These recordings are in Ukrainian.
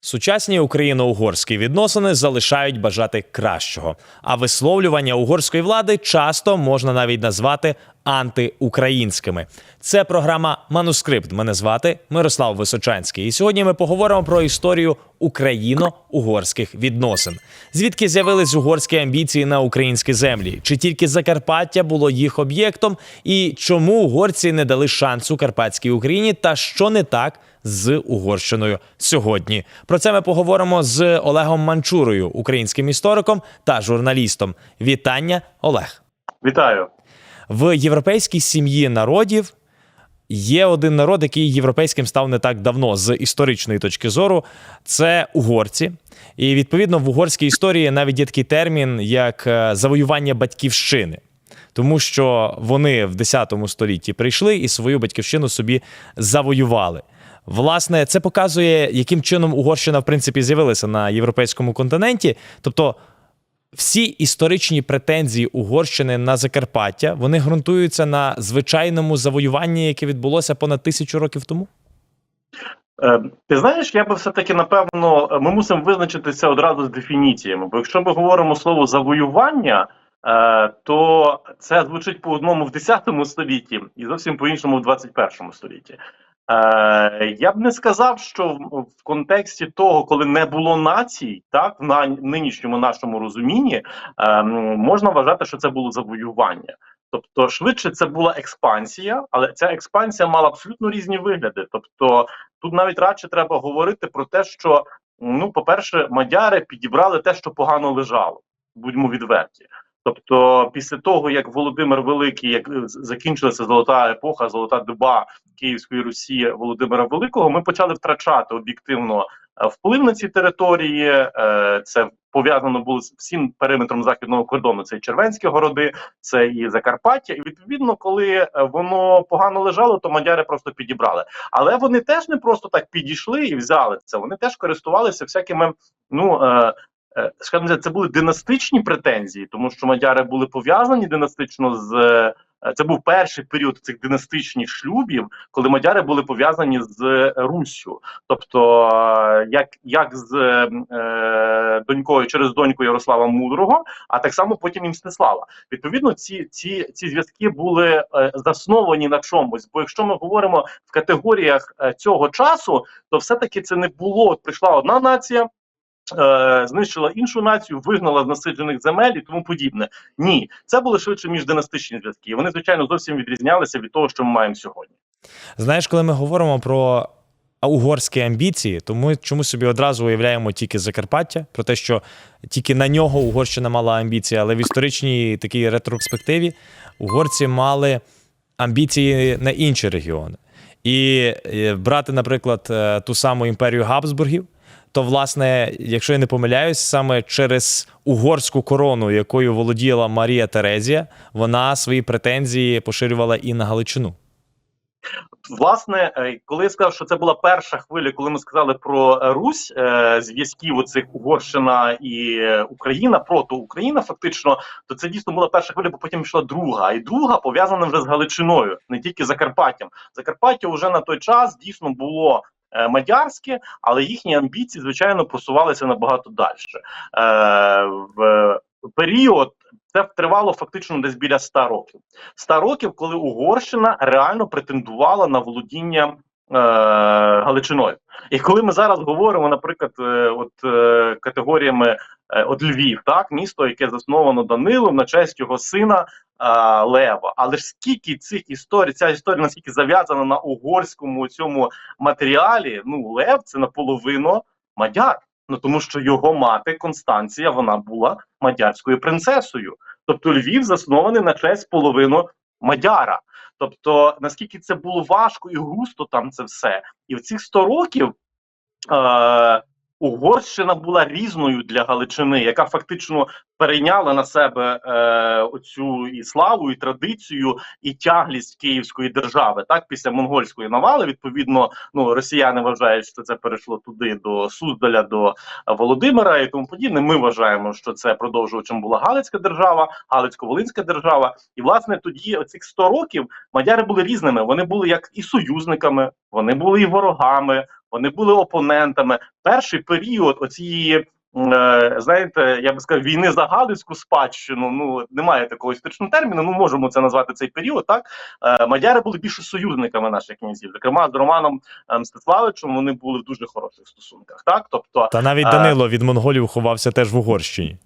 Сучасні україно-угорські відносини залишають бажати кращого, а висловлювання угорської влади часто можна навіть назвати антиукраїнськими. Це програма Манускрипт. Мене звати Мирослав Височанський. І сьогодні ми поговоримо про історію україно-угорських відносин. Звідки з'явились угорські амбіції на українські землі? Чи тільки Закарпаття було їх об'єктом? І чому угорці не дали шансу карпатській Україні? Та що не так з Угорщиною сьогодні? Про це ми поговоримо з Олегом Манчурою, українським істориком та журналістом. Вітання, Олег. Вітаю. В європейській сім'ї народів є один народ, який європейським став не так давно з історичної точки зору. Це угорці. І відповідно в угорській історії навіть є такий термін, як е, завоювання батьківщини. Тому що вони в 10 столітті прийшли і свою батьківщину собі завоювали. Власне, це показує, яким чином Угорщина в принципі з'явилася на європейському континенті. Тобто, всі історичні претензії Угорщини на Закарпаття вони ґрунтуються на звичайному завоюванні, яке відбулося понад тисячу років тому. Е, Ти знаєш, я би все-таки напевно ми мусимо визначитися одразу з дефініціями. Бо якщо ми говоримо слово завоювання, е, то це звучить по одному в 10 столітті і зовсім по іншому в 21 столітті. Е, Я б не сказав, що в, контексті того, коли не було націй, так на нинішньому нашому розумінні, е, можна вважати, що це було завоювання. Тобто, швидше це була експансія, але ця експансія мала абсолютно різні вигляди. Тобто, тут навіть радше треба говорити про те, що ну, по-перше, мадяри підібрали те, що погано лежало. Будьмо відверті. Тобто, після того, як Володимир Великий, як е, закінчилася золота епоха, золота доба Київської Русі Володимира Великого, ми почали втрачати об'єктивно е, вплив на ці території. Е, Це пов'язано було з всім периметром західного кордону. Це і Червенські городи, це і Закарпаття. І відповідно, коли воно погано лежало, то мадяри просто підібрали. Але вони теж не просто так підійшли і взяли це. Вони теж користувалися всякими. Ну скажімо, це були династичні претензії, тому що мадяри були пов'язані династично з. е, Це був перший період цих династичних шлюбів, коли мадяри були пов'язані з Руссю. Тобто, е, як, як з е, донькою через доньку Ярослава Мудрого, а так само потім і Мстислава. Відповідно, ці, ці, ці зв'язки були е, засновані на чомусь. Бо якщо ми говоримо в категоріях е, цього часу, то все-таки це не було. От прийшла одна нація. Е, Знищила іншу націю, вигнала з насиджених земель і тому подібне. Ні, це були швидше міждинастичні зв'язки. Вони, звичайно, зовсім відрізнялися від того, що ми маємо сьогодні. Знаєш, коли ми говоримо про угорські амбіції, то ми чому собі одразу уявляємо тільки Закарпаття, про те, що тільки на нього Угорщина мала амбіції, але в історичній такій ретроспективі угорці мали амбіції на інші регіони. І е, брати, наприклад, е, ту саму імперію Габсбургів. То, власне, якщо я не помиляюсь, саме через угорську корону, якою володіла Марія Терезія, вона свої претензії поширювала і на Галичину. Власне, е, коли я сказав, що це була перша хвиля, коли ми сказали про Русь, е, зв'язків оцих Угорщина і Україна проти Україна, фактично, то це дійсно була перша хвиля, бо потім йшла друга. І друга пов'язана вже з Галичиною, не тільки Закарпаттям. Закарпаття вже на той час дійсно було. Е, Мадярське, але їхні амбіції, звичайно, просувалися набагато далі. Е, в період це тривало фактично десь біля 100 років. 100 років, коли Угорщина реально претендувала на володіння е, Галичиною. І коли ми зараз говоримо, наприклад, от категоріями от Львів, так місто, яке засновано Данилом на честь його сина е, Лева. Але ж скільки цих історій, ця історія наскільки зав'язана на угорському цьому матеріалі? Ну, Лев це наполовину мадяр. Ну тому що його мати Констанція вона була мадярською принцесою. Тобто Львів заснований на честь половину Мадяра. Тобто, наскільки це було важко і густо там це все. І в цих 100 років е, Угорщина була різною для Галичини, яка фактично перейняла на себе е, оцю і славу, і традицію, і тяглість Київської держави. Так, після монгольської навали, відповідно, ну росіяни вважають, що це перейшло туди до Суздаля, до Володимира і тому подібне. Ми вважаємо, що це продовжувачем була Галицька держава, Галицько-Волинська держава. І власне тоді оцих 100 років мадяри були різними. Вони були як і союзниками, вони були і ворогами, вони були опонентами. Перший період оцієї. е, Знаєте, я би сказав, війни за Галицьку спадщину. Ну немає такого історичного терміну. Ну можемо це назвати цей період. Так Е, мадяри були більше союзниками наших князів. Зокрема, з Романом е, Мстиславичем вони були в дуже хороших стосунках. Так, тобто Та навіть Данило від монголів ховався теж в Угорщині.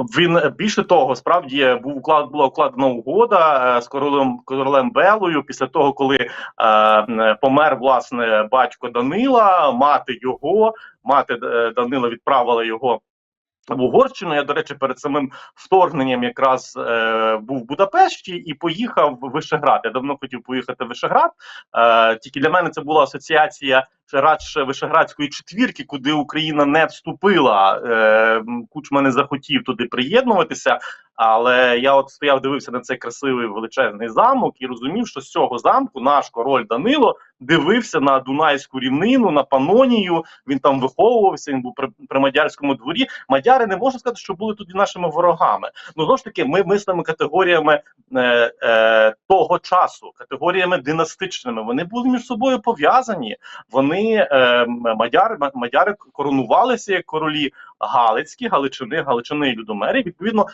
Він більше того, справді був уклад була укладена угода е, з королем королем Белою. Після того, коли е, помер власне батько Данила, мати його, мати е, Данила відправила його. В Угорщину я, до речі, перед самим вторгненням якраз е, був в Будапешті і поїхав в Вишеград. Я давно хотів поїхати в Вишеград. Е, тільки для мене це була асоціація радше Вишеградської четвірки, куди Україна не вступила. Е, Кучма не захотів туди приєднуватися. Але я от стояв, дивився на цей красивий величезний замок і розумів, що з цього замку наш король Данило дивився на Дунайську рівнину, на Панонію. Він там виховувався. Він був при, при мадярському дворі. Мадяри не можна сказати, що були тоді нашими ворогами. Ну знову ж таки, ми мислимо категоріями е, е, того часу, категоріями династичними. Вони були між собою пов'язані. Вони е, мадяри, мадяри коронувалися як королі Галицькі, Галичини, Галичини і Людомери. Відповідно,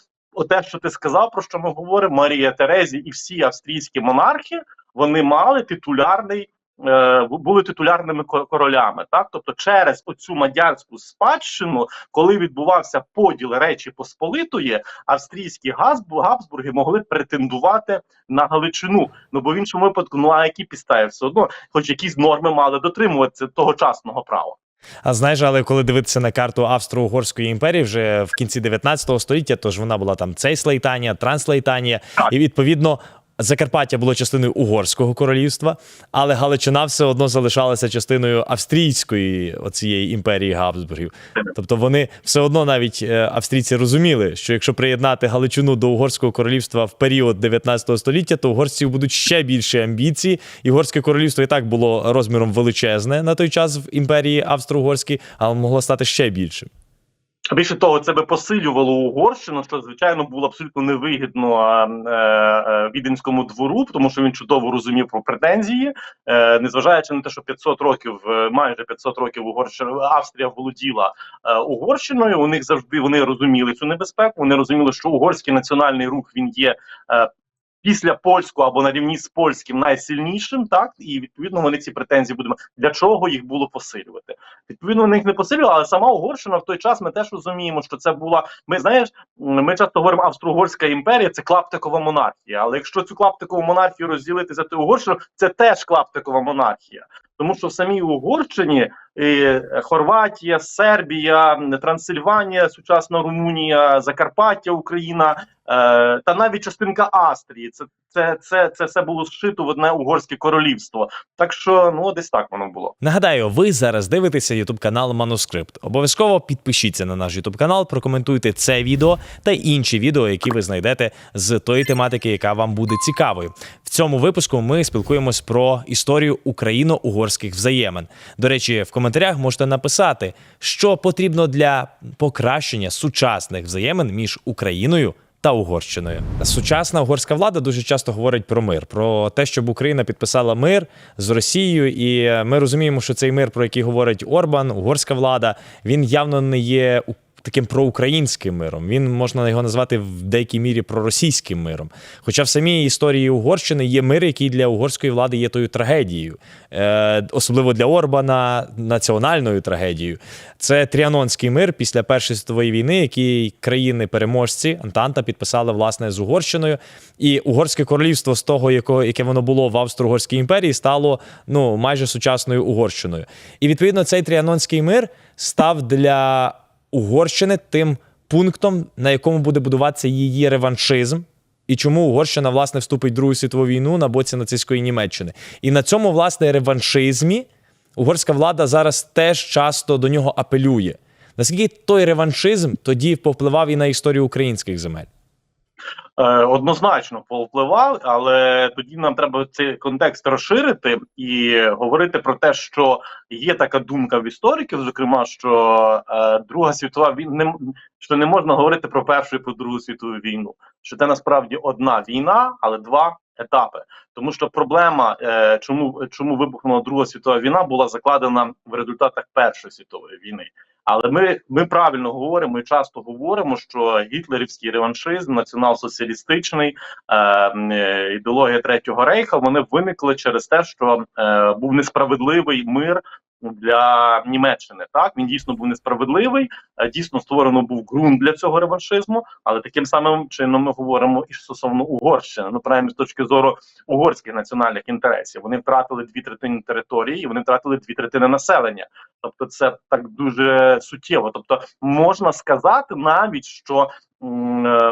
те, що ти сказав, про що ми говоримо, Марія Терезі і всі австрійські монархи, вони мали титулярний. е, Були титулярними ко- королями, так тобто через оцю мадярську спадщину, коли відбувався поділ Речі Посполитої, австрійські Габсбурги могли претендувати на Галичину. Ну бо в іншому випадку, ну а які підстави все одно, хоч якісь норми мали дотримуватися тогочасного права. А знаєш, але коли дивитися на карту Австро-Угорської імперії вже в кінці 19 століття, то ж вона була там Цейслейтанія, Транслейтанія, і відповідно. Закарпаття було частиною Угорського королівства, але Галичина все одно залишалася частиною австрійської оцієї імперії Габсбургів. Тобто вони все одно навіть е, австрійці розуміли, що якщо приєднати Галичину до Угорського королівства в період 19 століття, то угорців будуть ще більше амбіцій. І Угорське королівство і так було розміром величезне на той час в імперії Австро-Угорській, але могло стати ще більшим. Більше того, це би посилювало Угорщину, що звичайно було абсолютно невигідно е, е, віденському двору, тому що він чудово розумів про претензії, е, незважаючи на те, що 500 років, е, майже 500 років Угорщина Австрія володіла е, Угорщиною. У них завжди вони розуміли цю небезпеку. Вони розуміли, що угорський національний рух він є. Е, Після польського або на рівні з польським найсильнішим, так і відповідно вони ці претензії будемо для чого їх було посилювати. Відповідно, вони їх не посилювали, але сама Угорщина в той час ми теж розуміємо, що це була. Ми знаєш, ми часто говоримо, Австро-Угорська імперія це клаптикова монархія. Але якщо цю клаптикову монархію розділити за ту Угорщину, це теж клаптикова монархія. Тому що в самій Угорщині е, Хорватія, Сербія, Трансильванія, сучасна Румунія, Закарпаття, Україна та навіть частинка Австрії. Це, це, це, це все було зшито в одне угорське королівство. Так що ну десь так воно було. Нагадаю, ви зараз дивитеся ютуб канал Манускрипт. Обов'язково підпишіться на наш ютуб канал, прокоментуйте це відео та інші відео, які ви знайдете з тої тематики, яка вам буде цікавою. В цьому випуску ми спілкуємось про історію україно-угорських взаємин. До речі, в коментарях можете написати, що потрібно для покращення сучасних взаємин між Україною. Та Угорщиною. Сучасна угорська влада дуже часто говорить про мир, про те, щоб Україна підписала мир з Росією, і ми розуміємо, що цей мир, про який говорить Орбан, угорська влада, він явно не є таким проукраїнським миром. Він можна його назвати в деякій мірі проросійським миром. Хоча в самій історії Угорщини є мир, який для угорської влади є тою трагедією, е, особливо для Орбана національною трагедією. Це Тріанонський мир після Першої світової війни, який країни-переможці Антанта підписали власне з Угорщиною. І угорське королівство з того, яке воно було в Австро-Угорській імперії, стало ну майже сучасною Угорщиною. І відповідно цей Тріанонський мир став для Угорщини тим пунктом, на якому буде будуватися її реваншизм. І чому Угорщина власне вступить в Другу світову війну на боці нацистської Німеччини? І на цьому власне реваншизмі угорська влада зараз теж часто до нього апелює. Наскільки той реваншизм тоді повпливав і на історію українських земель? Е, однозначно повпливав, але тоді нам треба цей контекст розширити і говорити про те, що є така думка в істориків, зокрема, що е, Друга світова війна що не можна говорити про першу і про другу світову війну. Що це насправді одна війна, але два етапи. Тому що проблема, е, чому, чому вибухнула Друга світова війна, була закладена в результатах Першої світової війни. Але ми, ми правильно говоримо і часто говоримо, що гітлерівський реваншизм, націонал-соціалістичний е, е, ідеологія Третього рейха вони виникли через те, що е, був несправедливий мир для Німеччини. Так він дійсно був несправедливий, е, дійсно створено був ґрунт для цього реваншизму, але таким самим чином ми говоримо і стосовно Угорщини. Ну, принаймні, з точки зору угорських національних інтересів. Вони втратили дві третини території, і вони втратили дві третини населення. Тобто, це так дуже суттєво. Тобто, можна сказати навіть, що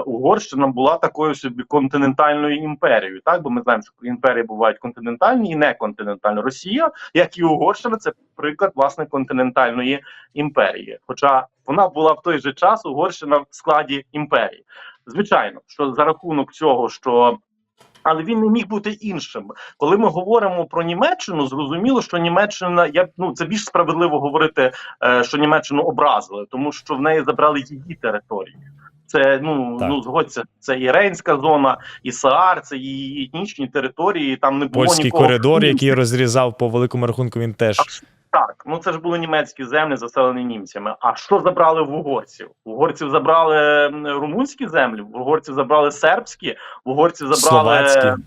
Угорщина була такою собі континентальною імперією. Так, бо ми знаємо, що імперії бувають континентальні і неконтинентальні. Росія, як і Угорщина, це приклад власне континентальної імперії. Хоча вона була в той же час Угорщина в складі імперії. Звичайно, що за рахунок цього, що але він не міг бути іншим. Коли ми говоримо про Німеччину, зрозуміло, що Німеччина я ну це більш справедливо говорити, е, що Німеччину образили, тому що в неї забрали її території. Це ну Так. ну згодься, це і Рейнська зона, і Саар, це її етнічні території. Там не було Польський нікого. коридор, який розрізав по великому рахунку, він теж Так, ну це ж були німецькі землі, заселені німцями. А що забрали в угорців? В угорців забрали румунські землі, в угорців забрали сербські, в угорців забрали словацький.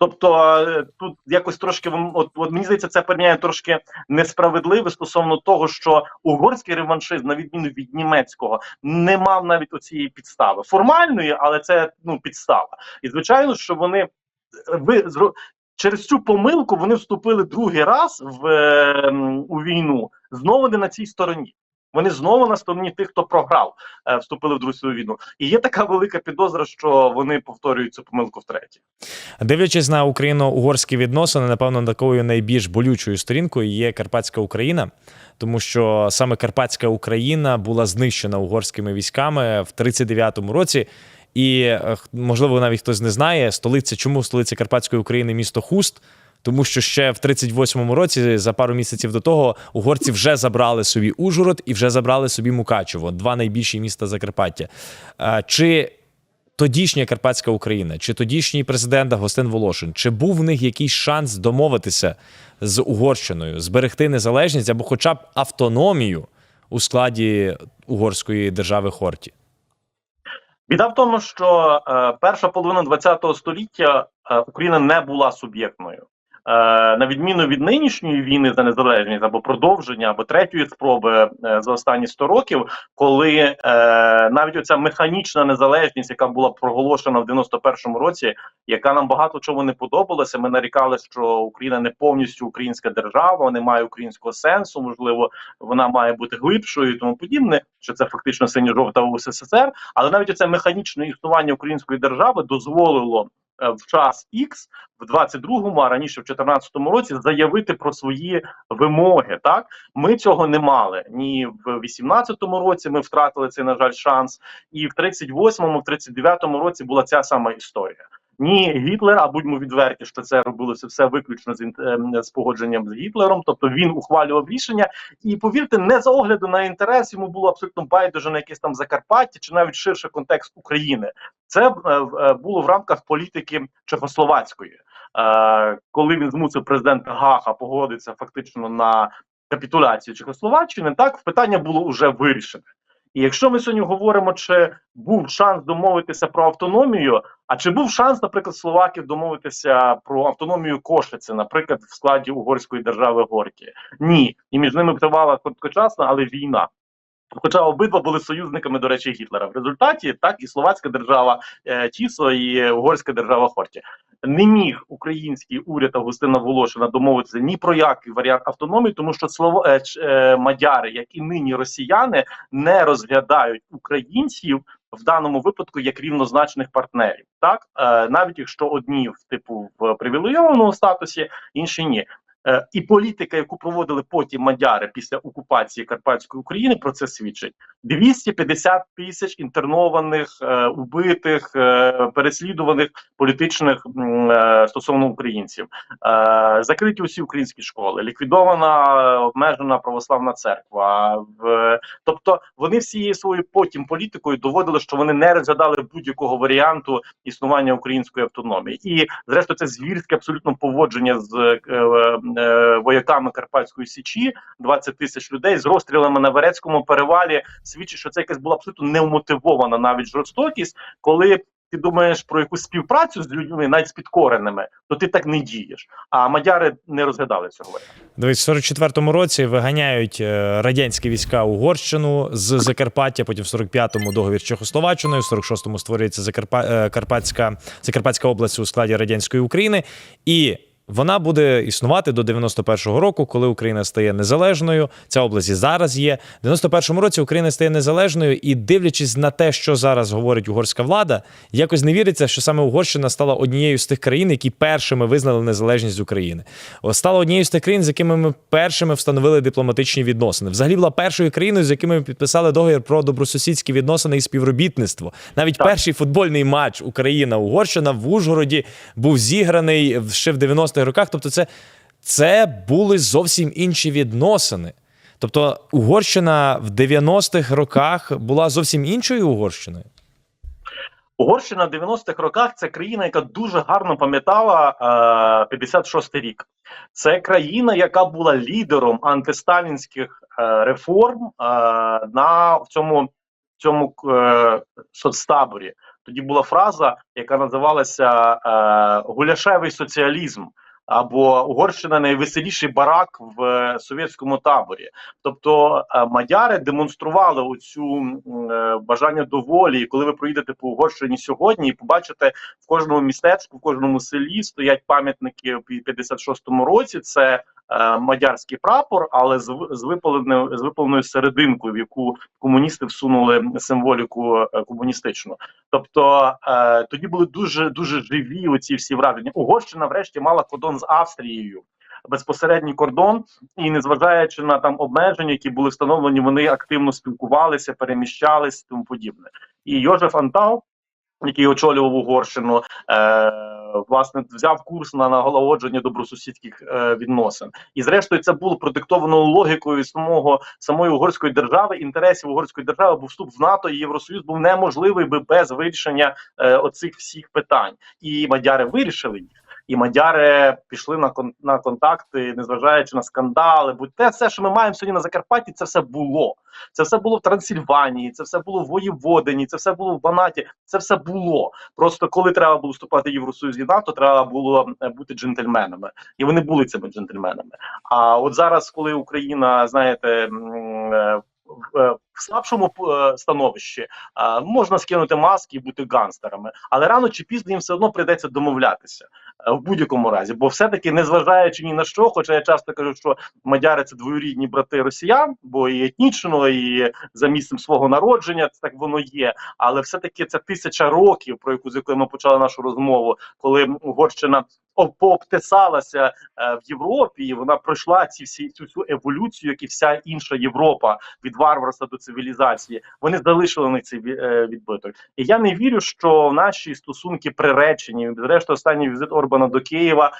Тобто тут якось трошки от, от мені здається, це порівняння трошки несправедливе стосовно того, що угорський реваншизм, на відміну від німецького, не мав навіть оцієї підстави формальної, але це ну підстава. І звичайно, що вони ви через цю помилку вони вступили другий раз в е, у війну знову не на цій стороні. Вони знову на стороні тих, хто програв, е, вступили в другу світову війну. І є така велика підозра, що вони повторюють цю помилку втретє. Дивлячись на україно-угорські відносини, напевно, такою найбільш болючою сторінкою є Карпатська Україна, тому що саме Карпатська Україна була знищена угорськими військами в 39-му році. І е, можливо, навіть хтось не знає, столиця, чому столиця Карпатської України місто Хуст. Тому що ще в 38-му році, за пару місяців до того, угорці вже забрали собі Ужгород і вже забрали собі Мукачево, два найбільші міста Закарпаття. Чи тодішня Карпатська Україна, чи тодішній президент Гостин Волошин, чи був в них якийсь шанс домовитися з Угорщиною, зберегти незалежність або хоча б автономію у складі угорської держави Хорті? Біда в тому, що е, перша половина ХХ століття е, Україна не була суб'єктною. Е, на відміну від нинішньої війни за незалежність або продовження, або третьої спроби е, за останні 100 років, коли е, навіть оця механічна незалежність, яка була проголошена в 91-му році, яка нам багато чого не подобалася. Ми нарікали, що Україна не повністю українська держава, не має українського сенсу. Можливо, вона має бути глибшою і тому подібне. Що це фактично синьо-жовта УССР, але навіть оце механічне існування української держави дозволило в час X в 22-му, а раніше в 14-му році заявити про свої вимоги. Так ми цього не мали ні в 18-му році. Ми втратили цей на жаль шанс, і в 38-му, в 39-му році була ця сама історія. Ні, Гітлер, а будьмо відверті, що це робилося все виключно з, ем, з погодженням з Гітлером. Тобто він ухвалював рішення, і повірте, не за огляду на інтерес йому було абсолютно байдуже на якесь там Закарпаття чи навіть ширше контекст України. Це е, е, було в рамках політики Чехословацької, е, коли він змусив президента Гаха погодитися фактично на капітуляцію Чехословаччини. Так питання було вже вирішене. І якщо ми сьогодні говоримо, чи був шанс домовитися про автономію, а чи був шанс, наприклад, словаків домовитися про автономію Кошиці, наприклад, в складі угорської держави Горкі? Ні, і між ними тривала короткочасна, але війна. Хоча обидва були союзниками, до речі, Гітлера. В результаті так і словацька держава е, Тісо, і угорська держава Хорті. Не міг український уряд Августина Волошина домовитися ні про який варіант автономії, тому що слово е, е, мадяри, як і нині росіяни, не розглядають українців в даному випадку як рівнозначних партнерів. Так е, навіть якщо одні в типу в привілейованому статусі, інші ні. Е, І політика, яку проводили потім мадяри після окупації Карпатської України, про це свідчить. 250 тисяч інтернованих, е, убитих, е, переслідуваних політичних стосовно українців, закриті усі українські школи, ліквідована обмежена православна церква, Тобто вони всією своєю потім політикою доводили, що вони не розглядали будь-якого варіанту існування української автономії. І зрештою, це звірське абсолютно поводження з вояками Карпатської січі, 20 тисяч людей з розстрілами на Верецькому перевалі. Свідчить, що це якась була абсолютно неумотивована навіть жорстокість, коли. Ти думаєш про якусь співпрацю з людьми, навіть з підкореними, то ти так не дієш. А мадяри не розглядали цього. Дивись, в 44-му році виганяють е, радянські війська Угорщину з Закарпаття. Потім в 45-му договір з Чехословаччиною, в 46-му створюється Закарпа... е, Карпатська... Закарпатська область у складі радянської України. І вона буде існувати до 91-го року, коли Україна стає незалежною. Ця область і зараз є. В 91-му році Україна стає незалежною, і дивлячись на те, що зараз говорить угорська влада, якось не віриться, що саме Угорщина стала однією з тих країн, які першими визнали незалежність України. Стала однією з тих країн, з якими ми першими встановили дипломатичні відносини. Взагалі була першою країною, з якими ми підписали договір про добросусідські відносини і співробітництво. Навіть Так. перший футбольний матч Україна-Угорщина в Ужгороді був зіграний ще в 90-х роках. Тобто, це, це були зовсім інші відносини. Тобто, Угорщина в 90-х роках була зовсім іншою Угорщиною. Угорщина в 90-х роках це країна, яка дуже гарно пам'ятала е, 56-й рік. Це країна, яка була лідером антисталінських е, реформ е, на в цьому, в цьому е, соцтаборі. Тоді була фраза, яка називалася е, Гуляшевий соціалізм. Або Угорщина найвеселіший барак в е, совєтському таборі. Тобто е, мадяри демонстрували оцю е, бажання до волі. І коли ви проїдете по Угорщині сьогодні, і побачите в кожному містечку, в кожному селі стоять пам'ятники в 56-му році. Це мадярський прапор, але з, з випаленою з випаленою серединкою, в яку комуністи всунули символіку е, комуністичну. Тобто е, тоді були дуже дуже живі оці всі враження. Угорщина, врешті, мала кордон з Австрією. Безпосередній кордон, і незважаючи на там обмеження, які були встановлені, вони активно спілкувалися, переміщались тому подібне. І Йожеф Антал, який очолював Угорщину, е, власне взяв курс на наголодження добросусідських е, відносин. І зрештою це було продиктовано логікою самого самої угорської держави, інтересів угорської держави, бо вступ в НАТО і Євросоюз був неможливий би без вирішення е, оцих всіх питань. І мадяри вирішили їх. І мадяри пішли на кон на контакти, незважаючи на скандали. Бо те все, що ми маємо сьогодні на Закарпатті, це все було. Це все було в Трансильванії, це все було в Воєводині, це все було в Банаті. Це все було. Просто коли треба було вступати в Євросоюз і НАТО, треба було е, бути джентльменами, і вони були цими джентльменами. А от зараз, коли Україна, знаєте, е, в е, слабшому е, становищі, можна скинути маски і бути гангстерами, але рано чи пізно їм все одно прийдеться домовлятися в будь-якому разі, бо все-таки, незважаючи ні на що, хоча я часто кажу, що мадяри це двоюрідні брати росіян, бо і етнічно, і за місцем свого народження це так воно є. Але все-таки це тисяча років, про яку з якої ми почали нашу розмову, коли Угорщина об- пообтесалася е, в Європі, і вона пройшла ці всі цю всю еволюцію, як і вся інша Європа від варварства до цивілізації. Вони залишили на цей е, відбиток. І я не вірю, що наші стосунки приречені. Зрештою, останній візит Орбана до Києва.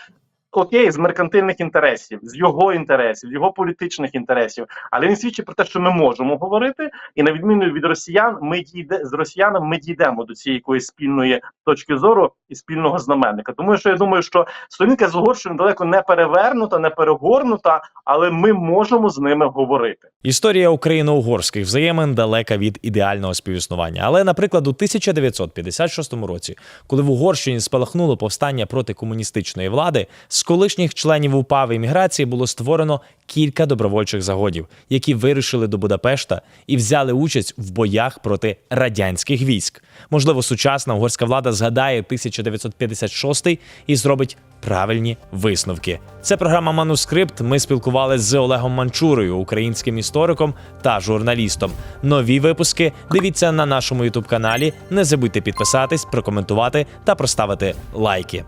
Окей, з меркантильних інтересів, з його інтересів, з його політичних інтересів, але він свідчить про те, що ми можемо говорити, і на відміну від росіян, ми дійде з росіянами. Ми дійдемо до цієї якоїсь спільної точки зору і спільного знаменника. Тому що я думаю, що сторінка з Угорщини далеко не перевернута, не перегорнута, але ми можемо з ними говорити. Історія україно-угорських взаємин далека від ідеального співіснування. Але, наприклад, у 1956 році, коли в Угорщині спалахнуло повстання проти комуністичної влади, з колишніх членів УПА в імміграції було створено кілька добровольчих загодів, які вирушили до Будапешта і взяли участь в боях проти радянських військ. Можливо, сучасна угорська влада згадає 1956 і зробить правильні висновки. Це програма Манускрипт. Ми спілкувалися з Олегом Манчурою, українським істориком та журналістом. Нові випуски дивіться на нашому ютуб каналі. Не забудьте підписатись, прокоментувати та проставити лайки.